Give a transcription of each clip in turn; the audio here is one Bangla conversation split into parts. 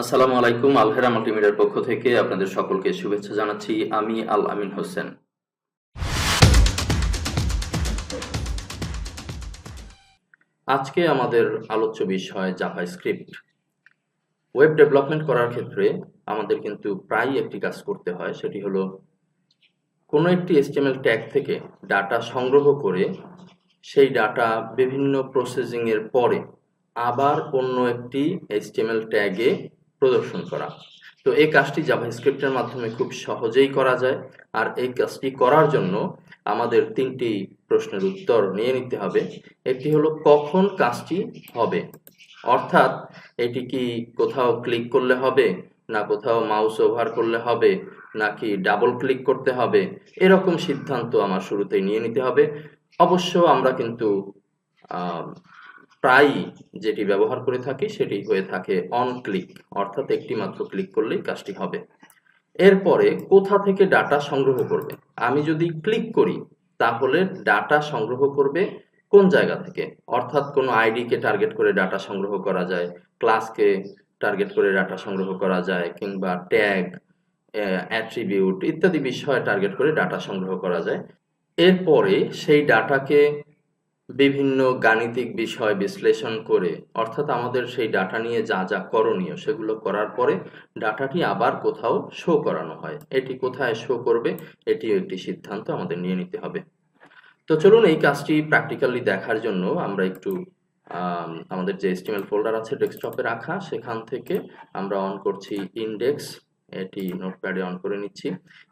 আসসালামু আলাইকুম আলহেরা মাল্টিমিডিয়ার পক্ষ থেকে আপনাদের সকলকে শুভেচ্ছা জানাচ্ছি। আমি আল আমিন হোসেন। আজকে আমাদের আলোচ্য বিষয় জাভা স্ক্রিপ্ট ওয়েব ডেভেলপমেন্ট করার ক্ষেত্রে আমাদের কিন্তু প্রায় একটি কাজ করতে হয়, সেটি হলো কোনো একটি এসটিএমএল ট্যাগ থেকে ডাটা সংগ্রহ করে সেই ডাটা বিভিন্ন প্রসেসিংয়ের পরে আবার অন্য একটি এইচটিএমএল ট্যাগে প্রদর্শন করা। তো এই কাজটি জাভাস্ক্রিপ্টের মাধ্যমে খুব সহজেই করা যায়। আর এই কাজটি করার জন্য আমাদের তিনটি প্রশ্নের উত্তর নিয়ে নিতে হবে। একটি হলো, কখন কাজটি হবে? অর্থাৎ, এটি কি কোথাও ক্লিক করলে হবে, না কোথাও মাউস ওভার করলে হবে, নাকি ডাবল ক্লিক করতে হবে? এরকম সিদ্ধান্ত আমার শুরুতেই নিয়ে নিতে হবে। অবশ্য আমরা কিন্তু প্রায়ই যেটি ব্যবহার করে থাকি সেটি হয়ে থাকে অন ক্লিক অর্থাৎ একটি মাত্র ক্লিক করলেই কাজটি হবে। এরপরে কোথা থেকে ডাটা সংগ্রহ করবে? আমি যদি ক্লিক করি, তাহলে ডাটা সংগ্রহ করবে কোন জায়গা থেকে? অর্থাৎ কোনো আইডিকে টার্গেট করে ডাটা সংগ্রহ করা যায় ক্লাসকে টার্গেট করে ডাটা সংগ্রহ করা যায়, কিংবা ট্যাগ অ্যাট্রিবিউট ইত্যাদি বিষয়ে টার্গেট করে ডাটা সংগ্রহ করা যায়। এরপরে সেই ডাটাকে বিভিন্ন গাণিতিক বিষয় বিশ্লেষণ করে, অর্থাৎ আমাদের সেই ডাটা নিয়ে যা যা করণীয় সেগুলো করার পরে ডাটাটি আবার কোথাও শো করানো হয়। এটি কোথায় শো করবে, এটিও একটি সিদ্ধান্ত আমাদের নিয়ে নিতে হবে। তো চলুন এই কাজটি প্র্যাকটিক্যালি দেখার জন্য আমরা একটু আমাদের যে এসটিএমএল ফোল্ডার আছে ডেস্কটপে রাখা, সেখান থেকে আমরা অন করছি ইন্ডেক্স এটি নোটপ্যাডে অন করে নিচ্ছি।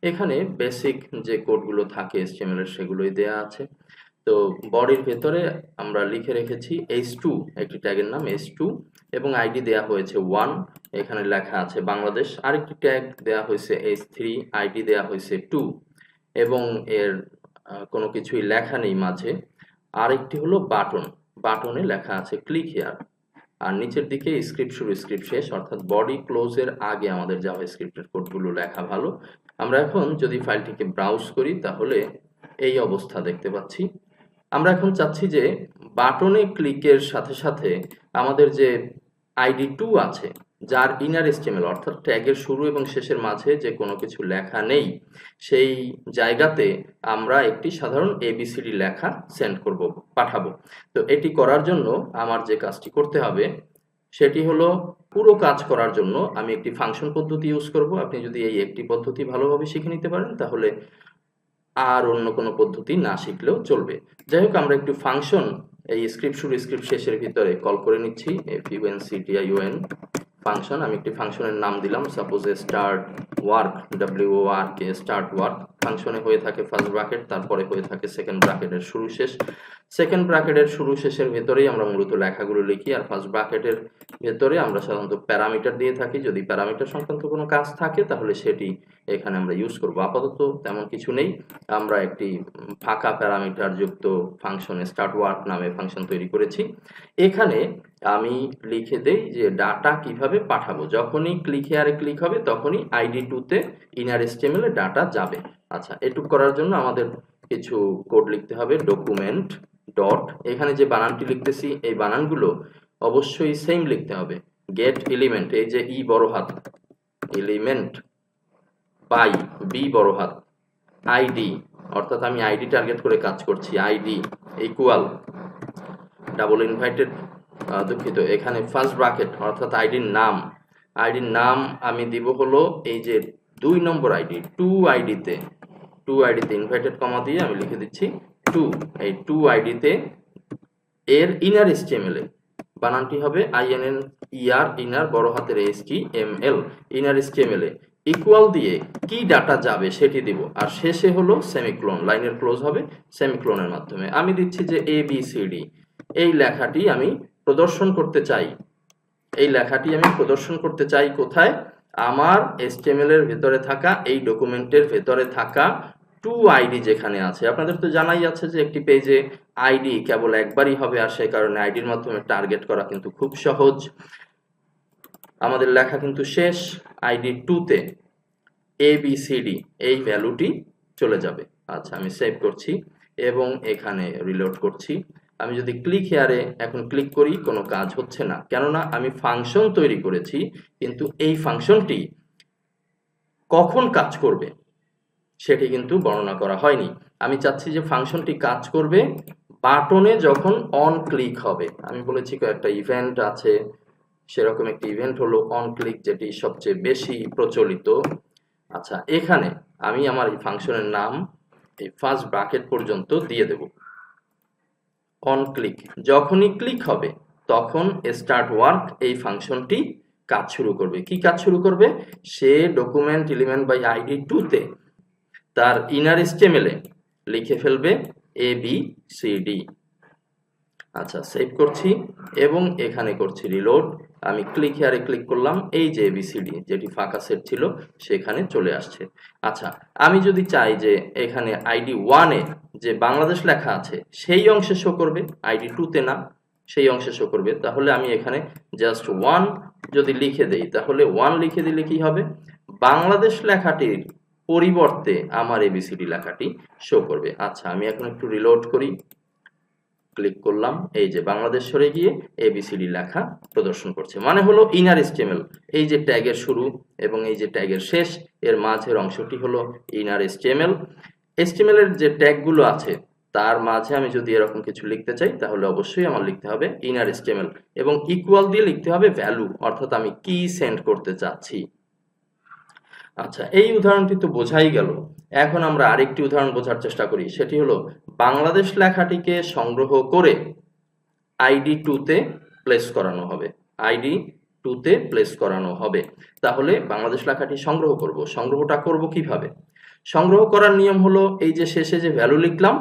এখানে বেসিক যে কোডগুলো থাকে এসটিএমএল এর সেগুলোই দেয়া আছে। তো বডির ভেতরে আমরা লিখে রেখেছি এইচ টু একটি ট্যাগের নাম এইচ টু এবং আইডি দেয়া হয়েছে ওয়ান এখানে লেখা আছে বাংলাদেশ। আরেকটি ট্যাগ দেয়া হয়েছে এইচ থ্রি আইডি দেয়া হয়েছে টু এবং এর কোনো কিছুই লেখা নেই মাঝে। আরেকটি হলো বাটন বাটনে লেখা আছে ক্লিক হেয়ার আর নিচের দিকে স্ক্রিপ্ট শুরু স্ক্রিপ্ট শেষ, অর্থাৎ বডি ক্লোজের আগে আমাদের জাভা স্ক্রিপ্টের কোডগুলো লেখা ভালো। আমরা এখন যদি ফাইলটিকে ব্রাউজ করি, তাহলে এই অবস্থা দেখতে পাচ্ছি। আমরা এখন চাচ্ছি যে বাটনে ক্লিকের সাথে সাথে আমাদের যে আইডি টু আছে, যার ইনার এস্টিমেল অর্থাৎ ট্যাগের শুরু এবং শেষের মাঝে যে কোনো কিছু লেখা নেই, সেই জায়গাতে আমরা একটি সাধারণ এবিসিডি লেখা সেন্ড করব, পাঠাবো। তো এটি করার জন্য আমার যে কাজটি করতে হবে, সেটি হলো পুরো কাজ করার জন্য আমি একটি ফাংশন পদ্ধতি ইউজ করব। আপনি যদি এই একটি পদ্ধতি ভালোভাবে শিখে নিতে পারেন, তাহলে আর অন্য কোনো পদ্ধতি না শিখলেও চলবে। যাই হোক, আমরা একটু ফাংশন এই স্ক্রিপ্ট শুরু স্ক্রিপ্ট শেষের ভিতরে কল করে নিচ্ছি। F U N C T I UN function আমি একটি ফাংশনের নাম দিলাম। Suppose a start work W K start work ফাংশনে হয়ে থাকে ফার্স্ট ব্র্যাকেট তারপরে হয়ে থাকে সেকেন্ড ব্র্যাকেটের শুরু শেষ। সেকেন্ড ব্র্যাকেটের শুরু শেষের ভেতরেই আমরা মূলত লেখাগুলো লিখি আর ফার্স্ট ব্র্যাকেটের ভেতরে আমরা সাধারণত প্যারামিটার দিয়ে থাকি। যদি প্যারামিটার সংক্রান্ত কোনো কাজ থাকে, তাহলে সেটি এখানে আমরা ইউজ করব। আপাতত তেমন কিছু নেই। আমরা একটি ফাঁকা প্যারামিটার যুক্ত ফাংশন স্টার্ট ওয়ার্ক নামে ফাংশন তৈরি করেছি। এখানে আমি লিখে দেই যে ডাটা কীভাবে পাঠাবো। যখনই ক্লিক হেয়ারে ক্লিক হবে, তখনই আইডি টুতে ইনার এস্টিমেলে ডাটা যাবে। আচ্ছা এটুক করার জন্য আমাদের কিছু কোড লিখতে হবে ডকুমেন্ট ডট এখানে যে বানানটি লিখতেছি, এই বানানগুলো অবশ্যই সেম লিখতে হবে। গেট এলিমেন্ট এই যে ই বড় হাত এলিমেন্ট পাই বি বড় হাত আইডি অর্থাৎ আমি আইডি টার্গেট করে কাজ করছি আইডি ইকুয়াল ডাবল ইনভাইটেড দুঃখিত, এখানে ফার্স্ট ব্রাকেট অর্থাৎ আইডির নাম আইডির নাম আমি দিব হলো এই যে দুই নম্বর আইডি টু আইডিতে টু আইডিতে ইনভাইটেড কমা দিয়ে আমি লিখে দিচ্ছি টু এই টু আইডিতে এর ইনার এসটিএমএল বানানটি হবে আইএনএন ইআর ইনার বড় হাতের S T M L inner STML equal দিয়ে কি ডাটা যাবে সেটি দিব। আর শেষে হলো সেমিক্লোন লাইনের ক্লোজ হবে সেমিক্লোনের মাধ্যমে। আমি দিচ্ছি যে এ বি সি ডি এই লেখাটি আমি প্রদর্শন করতে চাই। এই লেখাটি আমি প্রদর্শন করতে চাই কোথায়? আমার এসটিএমএল এর ভেতরে থাকা, এই ডকুমেন্টের ভেতরে থাকা টু আইডি যেখানে আছে। আপনাদের তো জানাই আছে যে একটি পেজে আইডি কেবল একবারই হবে আর সেই কারণে আইডির মাধ্যমে টার্গেট করা কিন্তু খুব সহজ। আমাদের লেখা কিন্তু শেষ আইডি টুতে এ বি সি ডি এই ভ্যালুটি চলে যাবে। আচ্ছা আমি সেভ করছি এবং এখানে রিলোড করছি। আমি যদি ক্লিক হেয়ারে এখন ক্লিক করি, কোনো কাজ হচ্ছে না। কেননা আমি ফাংশন তৈরি করেছি, কিন্তু এই ফাংশনটি কখন কাজ করবে, সেটি কিন্তু বর্ণনা করা হয়নি। আমি চাচ্ছি যে ফাংশনটি কাজ করবে বাটনে যখন অন ক্লিক হবে। আমি বলেছি কয়েকটা ইভেন্ট আছে, সেরকম একটি ইভেন্ট হলো অন ক্লিক যেটি সবচেয়ে বেশি প্রচলিত। আচ্ছা এখানে আমি আমার এই ফাংশনের নাম, এই ফার্স্ট ব্রাকেট পর্যন্ত দিয়ে দেব। অন ক্লিক যখনই ক্লিক হবে, তখন স্টার্ট ওয়ার্ক এই ফাংশনটি কাজ শুরু করবে। কি কাজ শুরু করবে? সে ডকুমেন্ট এলিমেন্ট বাই আইডি টুতে তার ইনার স্টেমেলে লিখে ফেলবে এ বি সি ডি আচ্ছা সেভ করছি এবং এখানে করছি রিলোড আমি ক্লিক হেয়ারে ক্লিক করলাম, এই যে এবিসিডি যেটি ফাঁকা সেট ছিল, সেখানে চলে আসছে। আচ্ছা আমি যদি চাই যে এখানে আইডি ওয়ানে যে বাংলাদেশ লেখা আছে, সেই অংশে শো করবে আইডি টুতে না, সেই অংশে শো করবে। তাহলে আমি এখানে জাস্ট ওয়ান যদি লিখে দেই, তাহলে ওয়ান লিখে দিলে কি হবে? বাংলাদেশ লেখাটির পরিবর্তে আমার এবিসিডি লেখাটি শো করবে। আচ্ছা আমি এখন একটু রিলোড করি। ক্লিক করলাম, এই যে বাংলাদেশ সরে গিয়ে এবিসিডি লেখা প্রদর্শন করছে। মানে হলো ইনার এস্টিমেল এই যে ট্যাগের শুরু এবং এই যে ট্যাগের শেষ, এর মাঝের অংশটি হলো ইনার এস্টিমেল এস্টিমেলের যে ট্যাগগুলো আছে, তার মাঝে আমি যদি এরকম কিছু লিখতে চাই, তাহলে অবশ্যই আমার লিখতে হবে ইনার এস্টিমেল এবং ইকুয়াল দিয়ে লিখতে হবে ভ্যালু অর্থাৎ আমি কি সেন্ড করতে চাচ্ছি। আচ্ছা এই উদাহরণটি তো বোঝাই গেল। এখন আমরা আরেকটি উদাহরণ বোঝার চেষ্টা করি। সেটি হলো, বাংলাদেশ লেখাটিকে সংগ্রহ করে আইডি টুতে প্লেস করানো হবে। আইডি টুতে প্লেস করানো হবে। তাহলে বাংলাদেশ লেখাটি সংগ্রহ করব। সংগ্রহটা করব কীভাবে? সংগ্রহ করার নিয়ম হলো, এই যে শেষে যে ভ্যালু লিখলাম,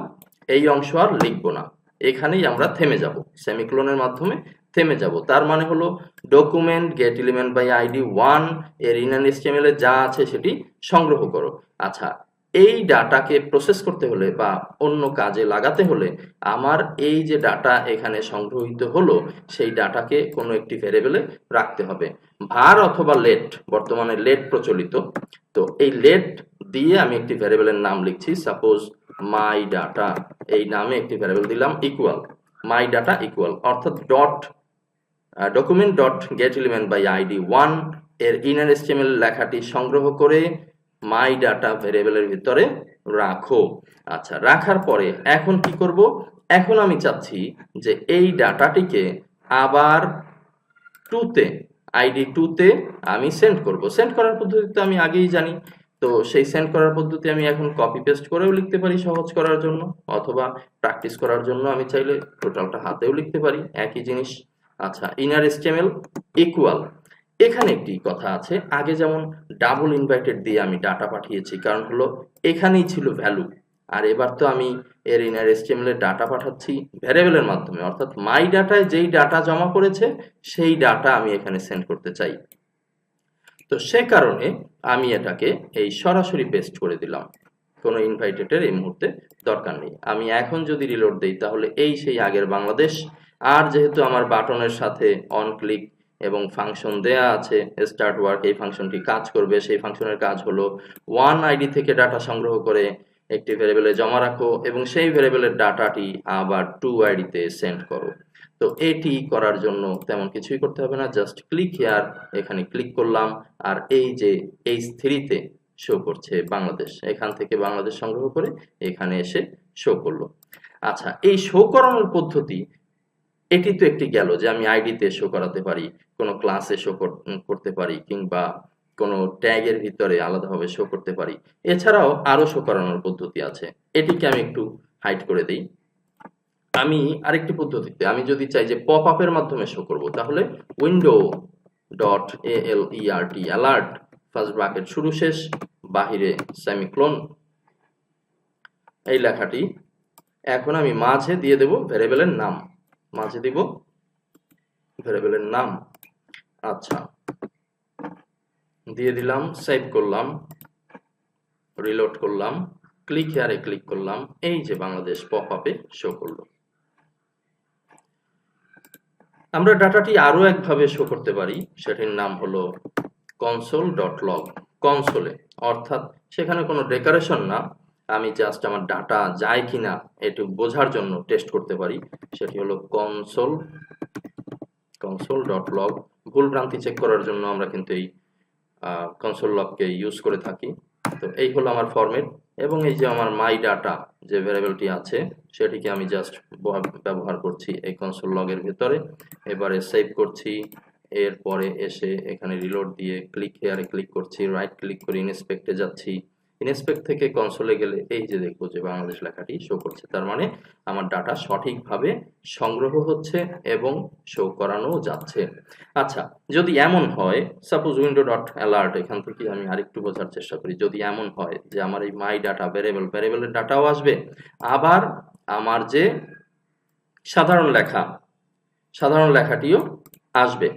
এই অংশ আর লিখব না। এখানেই আমরা থেমে যাব। সেমিক্লোনের মাধ্যমে থেমে যাব। তার মানে হলো document get element by ID ওয়ানের ইনান এসটিএমএল এ যা আছে সেটি সংগ্রহ করো। আচ্ছা এই ডাটাকে প্রসেস করতে হলে বা অন্য কাজে লাগাতে হলে আমার এই যে ডাটা এখানে সংগ্রহিত হলো, সেই ডাটাকে কোনো একটি ভেরিয়েবলে রাখতে হবে। ভার অথবা লেট বর্তমানে লেট প্রচলিত। তো এই লেট দিয়ে আমি একটি ভেরিয়েবলের নাম লিখছি সাপোজ মাই ডাটা এই নামে একটি ভেরিয়েবল দিলাম ইকুয়াল মাই ডাটা ইকুয়াল অর্থাৎ dot document dot get element by ID ওয়ানের ইনার এস্টিমেল লেখাটি সংগ্রহ করে মাই ডাটা ভেরিয়েবলের ভিতরে রাখো। আচ্ছা রাখার পরে এখন কি করব? এখন আমি চাচ্ছি যে এই ডাটাটিকে আবার টুতে আইডি টুতে আমি সেন্ড করব। সেন্ড করার পদ্ধতি তো আমি আগেই জানি। তো সেই সেন্ড করার পদ্ধতি আমি এখন কপি পেস্ট করেও লিখতে পারি সহজ করার জন্য, অথবা প্র্যাকটিস করার জন্য আমি চাইলে টোটালটা হাতেও লিখতে পারি। একই জিনিস আচ্ছা ইনার এস্টেমেল ইকুয়াল এখানে একটি কথা আছে, আগে যেমন ডাবল ইনভাইটেড দিয়ে আমি ডাটা পাঠিয়েছি, কারণ হলো এখানেই ছিল ভ্যালু আর এবার তো আমি এর ইনার এর ডাটা পাঠাচ্ছি ভ্যারিয়েবলের মাধ্যমে, অর্থাৎ মাই ডাটায় যেই ডাটা জমা করেছে, সেই ডাটা আমি এখানে সেন্ড করতে চাই। তো সে কারণে আমি এটাকে এই সরাসরি পেস্ট করে দিলাম। কোনো ইনভাইটেডের এই মুহূর্তে দরকার নেই। আমি এখন যদি রিলোড দেই, তাহলে এই সেই আগের বাংলাদেশ আর যেহেতু আমার বাটনের সাথে অন ক্লিক এবং ফাংশন দেয়া আছে স্টার্ট ওয়ার্ক এই ফাংশনটি কাজ করবে, সেই ফাংশনের কাজ হলো ওয়ান আইডি থেকে ডাটা সংগ্রহ করে একটি ভেরিয়েবলে জমা রাখো এবং সেই ভেরিয়েবলের ডাটাটি আবার টু আইডিতে সেন্ড করো। তো এটি করার জন্য তেমন কিছুই করতে হবে না জাস্ট ক্লিক হেয়ার এখানে ক্লিক করলাম, আর এই যে এইচ থ্রিতে শো করছে বাংলাদেশ, এখান থেকে বাংলাদেশ সংগ্রহ করে এখানে এসে শো করল। আচ্ছা এই শো করানোর পদ্ধতি এটি তো একটি গেল যে আমি আইডিতে শো করাতে পারি, কোনো ক্লাসে শো করতে পারি কিংবা কোনো ট্যাগের ভিতরে আলাদাভাবে শো করতে পারি। এছাড়াও আরও শো করানোর পদ্ধতি আছে। এটিকে আমি একটু হাইড করে দিই। আমি আরেকটি পদ্ধতিতে, আমি যদি চাই যে পপ আপের মাধ্যমে শো করব, তাহলে window dot A R T alert first bracket শুরু শেষ, বাহিরে সেমিক্লোন এই লেখাটি এখন আমি মাঝে দিয়ে দেব ভ্যারিয়েবলের নাম। মাঝে দিব। ভ্যারিয়েবলের নাম। আচ্ছা। দিয়ে দিলাম সেভ করলাম রিলোড করলাম ক্লিক হেয়ারে ক্লিক করলাম, এই যে বাংলাদেশ পপ আপে শো করল। আমরা ডাটাটি আরও একভাবে শো করতে পারি, সেটির নাম হলো কনসোল ডট লগ কনসোলে অর্থাৎ সেখানে কোনো ডেকোরেশন না আমি জাস্ট আমার ডাটা যায় কিনা একটু বোঝার জন্য টেস্ট করতে পারি। সেটি হলো কনসোল কনসোল ডট লগ ভুল ভ্রান্তি চেক করার জন্য আমরা কিন্তু এই কনসোল লগকে ইউজ করে থাকি। তো এই হলো আমার ফরম্যাট এবং এই যে আমার মাই ডাটা যে ভ্যারিয়েবলটি আছে, সেটিকে আমি জাস্ট ব্যবহার করছি এই কনসোল লগের ভেতরে। এবারে সেভ করছি। এরপরে এসে এখানে রিলোড দিয়ে ক্লিক হেয়ারে ক্লিক করছি। রাইট ক্লিক করে ইনস্পেক্টে যাচ্ছি। ইনস্পেক্ট থেকে কনসোলে গেলে এই যে দেখব যে বাংলাদেশ লেখাটি শো করছে, তার মানে আমার ডাটা সঠিকভাবে সংগ্রহ হচ্ছে এবং শো করানো যাচ্ছে। আচ্ছা যদি এমন হয় সাপোজ উইন্ডো ডট অ্যালার্ট এখান থেকে আমি আরেকটু বোঝার চেষ্টা করি, যদি এমন হয় যে আমার এই মাই ডাটা ভ্যারিয়েবল ভ্যারিয়েবলের ডাটাও আসবে, আবার আমার যে সাধারণ লেখা, সাধারণ লেখাটিও আসবে।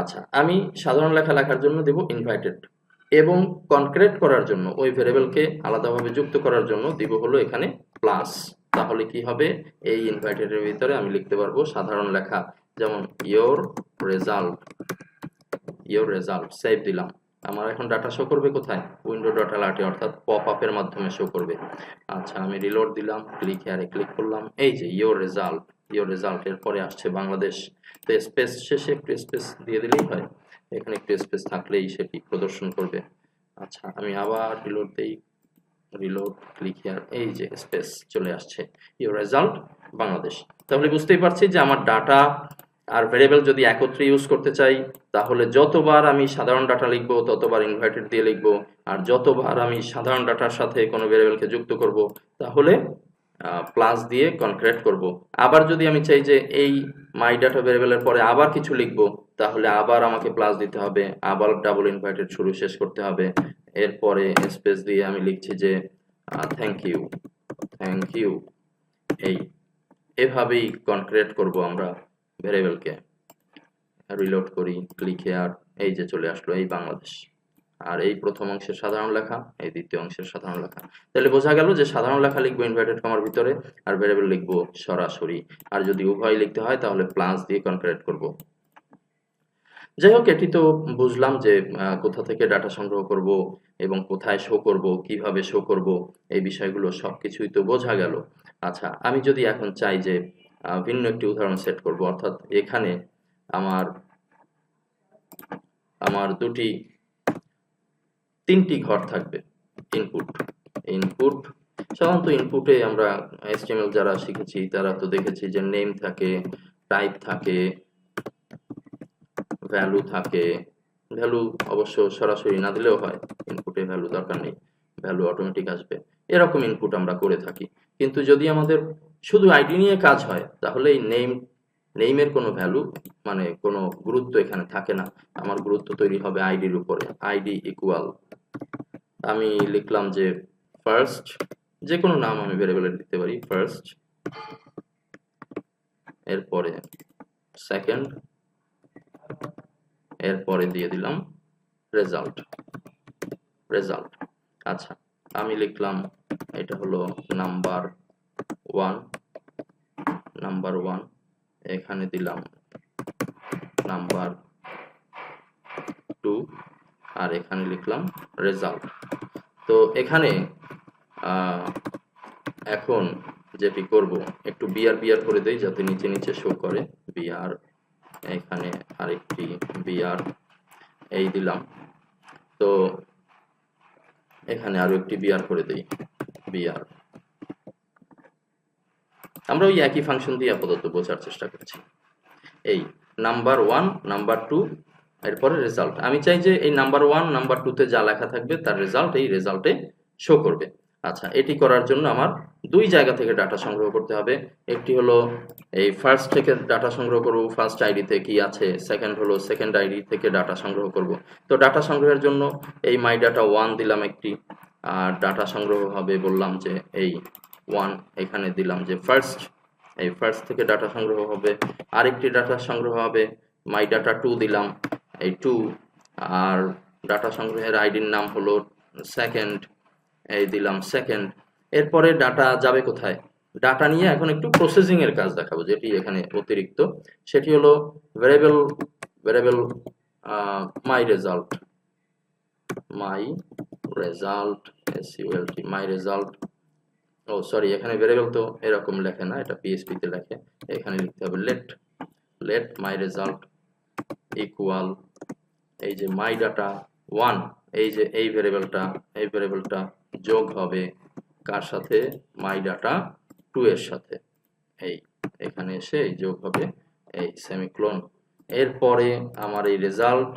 আচ্ছা আমি সাধারণ লেখা লেখার জন্য দেব ইনভাইটেড এবং কনক্রিট করার জন্য, ওই ভেরিয়েবলকে আলাদাভাবে যুক্ত করার জন্য দিব হলো এখানে প্লাস তাহলে কি হবে? এই ইনভাইটেডের ভিতরে আমি লিখতে পারব সাধারণ লেখা, যেমন your result your result save দিলাম। আমার এখন ডাটা শো করবে কোথায়? উইন্ডো ডট অ্যালার্টে অর্থাৎ পপ আপের মাধ্যমে শো করবে। আচ্ছা আমি রিলোড দিলাম ক্লিক হেয়ারে ক্লিক করলাম। এই যে ইয়োর রেজাল্ট ইয়োর রেজাল্ট এর পরে আসছে বাংলাদেশ। তো স্পেস শেষে একটু স্পেস দিয়ে দিলেই হয়। এখানে একটু স্পেস থাকলেই সেটি প্রদর্শন করবে। আচ্ছা আমি আবার রিলোড দেই। রিলোড ক্লিক হিয়ার এই যে স্পেস চলে আসছে। ইউর রেজাল্ট বাংলাদেশ তাহলে বুঝতেই পারছি যে আমার ডাটা আর ভেরিয়েবল যদি একত্রে ইউজ করতে চাই, তাহলে যতবার আমি সাধারণ ডাটা লিখব, ততবার ইনভার্টেড দিয়ে লিখব, আর যতবার আমি সাধারণ ডাটার সাথে কোনো ভেরিয়েবলকে যুক্ত করব, তাহলে প্লাস দিয়ে কনক্রিট করব। আবার যদি আমি চাই যে এই মাই ডাটা ভেরিয়েবলের পরে আবার কিছু লিখব তাহলে আবার আমাকে প্লাস দিতে হবে, আবার ডাবল ইনভার্টেড শুরু শেষ করতে হবে। এরপরে স্পেস দিয়ে আমি লিখছি যে থ্যাংক ইউ থ্যাংক ইউ এই, এভাবেই কনক্রিট করব আমরা ভেরিয়েবলকে রিলোড করি ক্লিক আর এই যে চলে আসলো এই বাংলাদেশ। আর এই প্রথম অংশের সাধারণ লেখা, এই দ্বিতীয় অংশের সাধারণ লেখা। তাহলে বোঝা গেল যে সাধারণ লেখা লিখব ইনভার্টেড কমার ভিতরে, আর ভেরিয়েবল লিখব সরাসরি। আর যদি উভয় লিখতে হয় তাহলে প্লাস দিয়ে কনক্রিট করব। যাই হোক, এটি তো বুঝলাম যে কোথা থেকে ডাটা সংগ্রহ করব এবং কোথায় শো করব, কীভাবে শো করব, এই বিষয়গুলো সব কিছুই তো বোঝা গেল। আচ্ছা আমি যদি এখন চাই যে ভিন্ন একটি উদাহরণ সেট করব, অর্থাৎ এখানে আমার আমার দুটি, তিনটি ঘর থাকবে ইনপুট ইনপুট সাধারণত ইনপুটে আমরা এসটিএমএল যারা শিখেছি, তারা তো দেখেছি যে নেম থাকে টাইপ থাকে ভ্যালু থাকে ভ্যালু অবশ্য সরাসরি না দিলেও হয় ইনপুটে ভ্যালু দরকার নেই ভ্যালু অটোমেটিক আসবে, এরকম ইনপুট আমরা করে থাকি। কিন্তু যদি আমাদের শুধু আইডি নিয়ে কাজ হয়, তাহলে এই নেম নেইমের কোনো ভ্যালু মানে কোনো গুরুত্ব এখানে থাকে না। আমার গুরুত্ব তৈরি হবে আইডির উপরে আইডি ইকুয়াল আমি লিখলাম যে ফার্স্ট যে কোনো নাম আমি ভেরিয়েবলে লিখতে পারি ফার্স্ট এরপরে সেকেন্ড এরপরে দিয়ে দিলাম রেজাল্ট রেজাল্ট আচ্ছা আমি লিখলাম এটা হলো নাম্বার ওয়ান নাম্বার ওয়ান এখানে দিলাম নাম্বার টু আর এখানে লিখলাম রেজাল্ট তো এখানে এখন যেটি করব, একটু বিআর বিআর করে দেই যাতে নিচে নিচে শো করে বিআর এখানে আরেকটি বিআর এই দিলাম। তো এখানে আরও একটি বিআর করে দেই বিআর আমরা ওই একই ফাংশন দিয়ে আপাতত বোঝার চেষ্টা করছি। এই নাম্বার ওয়ান নাম্বার টু এরপরে রেজাল্ট আমি চাই যে এই নাম্বার ওয়ান নাম্বার টুতে যা লেখা থাকবে, তার রেজাল্ট এই রেজাল্টে শো করবে। আচ্ছা এটি করার জন্য আমার দুই জায়গা থেকে ডাটা সংগ্রহ করতে হবে। একটি হলো এই ফার্স্ট থেকে ডাটা সংগ্রহ করব ফার্স্ট আইডিতে কি আছে সেকেন্ড হলো সেকেন্ড আইডি থেকে ডাটা সংগ্রহ করব। তো ডাটা সংগ্রহের জন্য এই মাই ডাটা ওয়ান দিলাম একটি, আর ডাটা সংগ্রহ হবে বললাম যে এই ওয়ান এখানে দিলাম যে ফার্স্ট এই ফার্স্ট থেকে ডাটা সংগ্রহ হবে। আরেকটি ডাটা সংগ্রহ হবে মাই ডাটা টু দিলাম, এই টু আর ডাটা সংগ্রহের আইডির নাম হলো সেকেন্ড এই দিলাম সেকেন্ড এরপরে ডাটা যাবে কোথায়? ডাটা নিয়ে এখন একটু প্রসেসিং এর কাজ দেখাবো, যেটি এখানে অতিরিক্ত। সেটি হলো variable variable my result my result SULT my result oh sorry এখানে ভেরিয়েবল তো এরকম লেখে না, এটা পিএসপি তে লেখে। এখানে লিখতে হবে let let my result equal এই যে মাই ডাটা ওয়ান এই যে এই ভেরিয়েবলটা এই ভেরিয়েবলটা যোগ হবে কার সাথে? মাই ডাটা টু এর সাথে। এই, এখানে এসে এই যোগ হবে এই সেমিক্লোন এরপরে আমার এই রেজাল্ট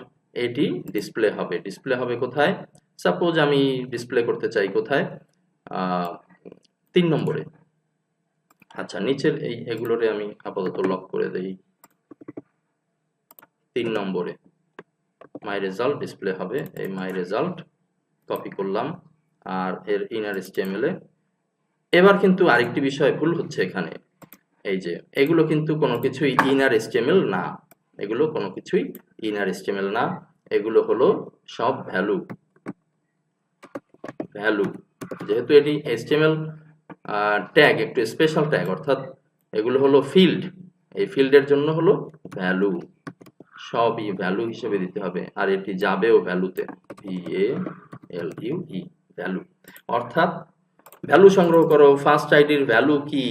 এটি ডিসপ্লে হবে। ডিসপ্লে হবে কোথায়? সাপোজ আমি ডিসপ্লে করতে চাই কোথায়? তিন নম্বরে। আচ্ছা নিচের এই, এগুলোরে আমি আপাতত লক করে দেই। তিন নম্বরে। মাই রেজাল্ট ডিসপ্লে হবে। এই মাই রেজাল্ট কপি করলাম। আর এর ইনার এসটিএমএল এ এবার কিন্তু আরেকটি বিষয় ভুল হচ্ছে এখানে। এই যে, এগুলো কিন্তু কোনো কিছুই ইনার স্টেমেল না। এগুলো কোনো কিছুই ইনার স্টেমেল না। এগুলো হলো সব ভ্যালু ভ্যালু যেহেতু এটি এসটিএমএল ট্যাগ একটু স্পেশাল ট্যাগ অর্থাৎ এগুলো হলো ফিল্ড এই ফিল্ডের জন্য হলো ভ্যালু সবই ভ্যালু হিসেবে দিতে হবে। আর এটি যাবেও ভ্যালুতে V A L U E value অর্থাৎ ভ্যালু সংগ্রহ করো ফার্স্ট আইডির ভ্যালু কি?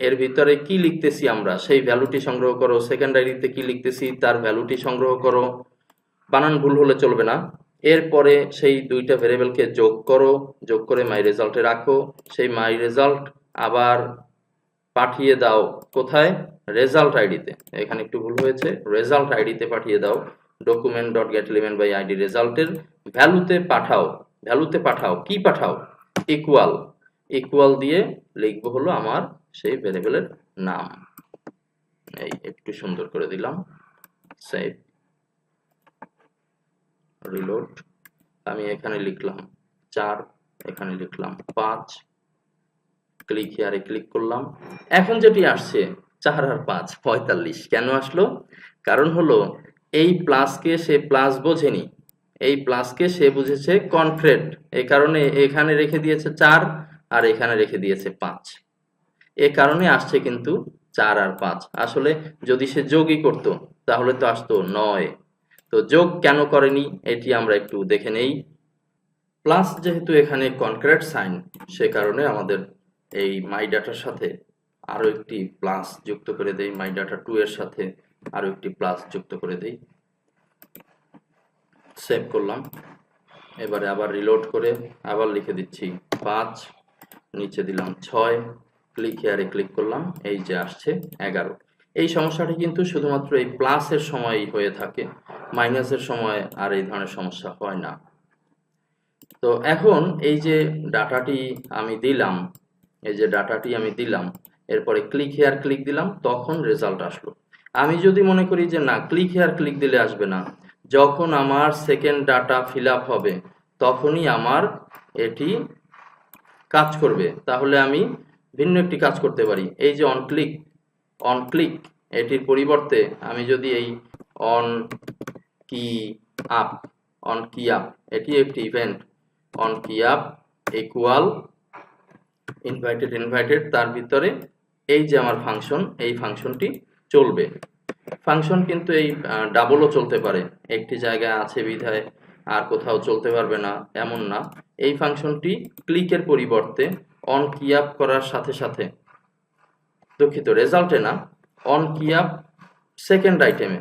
এর ভিতরে কি লিখতেছি আমরা? সেই ভ্যালুটি সংগ্রহ করো সেকেন্ড আইডিতে কি লিখতেছি? তার ভ্যালুটি সংগ্রহ করো। বানান ভুল হলে চলবে না। এরপরে সেই দুইটা ভেরিয়েবলকে যোগ করো, যোগ করে মাই রেজাল্টে রাখো। সেই মাই রেজাল্ট আবার পাঠিয়ে দাও কোথায়? রেজাল্ট আইডিতে এখানে একটু ভুল হয়েছে। রেজাল্ট আইডিতে পাঠিয়ে দাও। Document dot get element by ID রেজাল্টের ভ্যালুতে পাঠাও। ভ্যালুতে পাঠাও। কি পাঠাও? ইকুয়াল ইকুয়াল দিয়ে লিখব হলো আমার সেই ভেরিয়েবলের নাম। এই একটু সুন্দর করে দিলাম। সেভ রিলোড আমি এখানে লিখলাম চার, এখানে লিখলাম পাঁচ। ক্লিক হিয়ারে ক্লিক করলাম। এখন যেটি আসছে, চার আর পাঁচ, পঁয়তাল্লিশ। কেন আসলো? কারণ হলো, এই প্লাসকে সে প্লাস বোঝেনি। এই প্লাসকে সে বুঝেছে কনক্রেট এই কারণে এখানে রেখে দিয়েছে চার আর এখানে রেখে দিয়েছে পাঁচ। এ কারণে আসছে কিন্তু চার আর পাঁচ। আসলে যদি সে যোগই করতো, তাহলে তো আসতো নয়। তো যোগ কেন করেনি, এটি আমরা একটু দেখে নেই। প্লাস যেহেতু এখানে কনক্রিট সাইন সে কারণে আমাদের এই মাই ডাটার সাথে আরও একটি প্লাস যুক্ত করে দেই। মাই ডাটা টু এর সাথে আরও একটি প্লাস যুক্ত করে দেই। সেভ করলাম। এবারে আবার রিলোড করে আবার লিখে দিচ্ছি পাঁচ, নিচে দিলাম ছয় ক্লিক হেয়ারে ক্লিক করলাম, এই যে আসছে এগারো। এই সমস্যাটি কিন্তু শুধুমাত্র এই প্লাসের সময়ই হয়ে থাকে মাইনাসের সময় আর এই ধরনের সমস্যা হয় না। তো এখন এই যে ডাটাটি আমি দিলাম, এই যে ডাটাটি আমি দিলাম, এরপরে ক্লিক হেয়ার ক্লিক দিলাম, তখন রেজাল্ট আসলো। আমি যদি মনে করি যে না ক্লিক হেয়ার ক্লিক দিলে আসবে না যখন আমার সেকেন্ড ডাটা ফিল হবে, তখনই আমার এটি কাজ করবে। তাহলে আমি ভিন্ন একটি কাজ করতে পারি। এই যে অন ক্লিক অন ক্লিক এটির পরিবর্তে আমি যদি এই on key up on key up এটি একটি event on key up equal inverted inverted তার ভিতরে এই যে আমার ফাংশন এই ফাংশনটি চলবে। ফাংশন কিন্তু এই ডাবলও চলতে পারে। একটি জায়গায় আছে বিধায় আর কোথাও চলতে পারবে না, এমন না। এই ফাংশনটি ক্লিকের পরিবর্তে অন কি আপ করার সাথে সাথে। দুঃখিত রেজাল্টে না অন কি আপ সেকেন্ড আইটেমে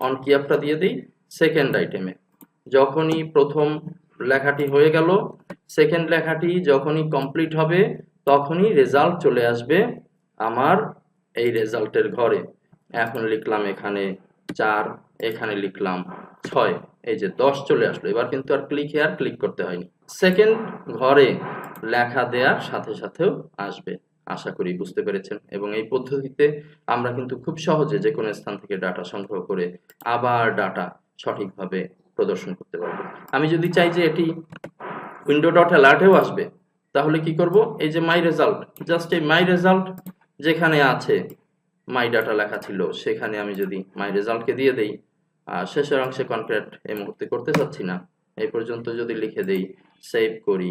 অন কি আপটা দিয়ে দিই সেকেন্ড আইটেমে যখনই প্রথম লেখাটি হয়ে গেল সেকেন্ড লেখাটি যখনই কমপ্লিট হবে, তখনই রেজাল্ট চলে আসবে আমার এই রেজাল্টের ঘরে। এখন লিখলাম এখানে চার, এখানে লিখলাম ছয়, এই যে দশ চলে আসলো। এবার কিন্তু আর ক্লিক হেয়ার ক্লিক করতে হয়নি। সেকেন্ড ঘরে লেখা দেওয়ার সাথে সাথেও আসবে, আশা করি বুঝতে পেরেছেন। এবং এই পদ্ধতিতে আমরা কিন্তু খুব সহজে যে কোনো স্থান থেকে ডাটা সংগ্রহ করে আবার ডাটা সঠিকভাবে প্রদর্শন করতে পারব। আমি যদি চাই যে এটি উইন্ডো ডট অ্যালার্টেও আসবে, তাহলে কি করব? এই যে মাই রেজাল্ট জাস্ট এই মাই রেজাল্ট যেখানে আছে মাই ডাটা লেখা ছিল, সেখানে আমি যদি মাই রেজাল্টকে দিয়ে দেই শেষের অংশে কনক্রিট এই মুহূর্তে করতে চাচ্ছি না। এই পর্যন্ত যদি লিখে দেই সেভ করি,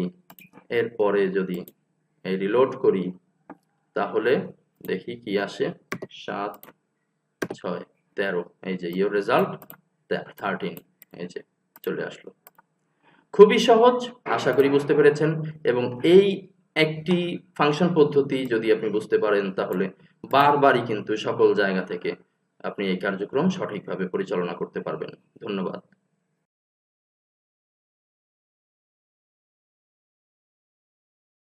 এরপরে যদি এই রিলোড করি, তাহলে দেখি কি আসে। সাত, ছয়, তেরো, এই যে ইয়োর রেজাল্ট থার্টিন এই যে চলে আসলো। খুবই সহজ, আশা করি বুঝতে পেরেছেন। এবং এই একটি ফাংশন পদ্ধতি যদি আপনি বুঝতে পারেন, তাহলে বারবারই কিন্তু সকল জায়গা থেকে আপনি এই কার্যক্রম সঠিকভাবে পরিচালনা করতে পারবেন। ধন্যবাদ।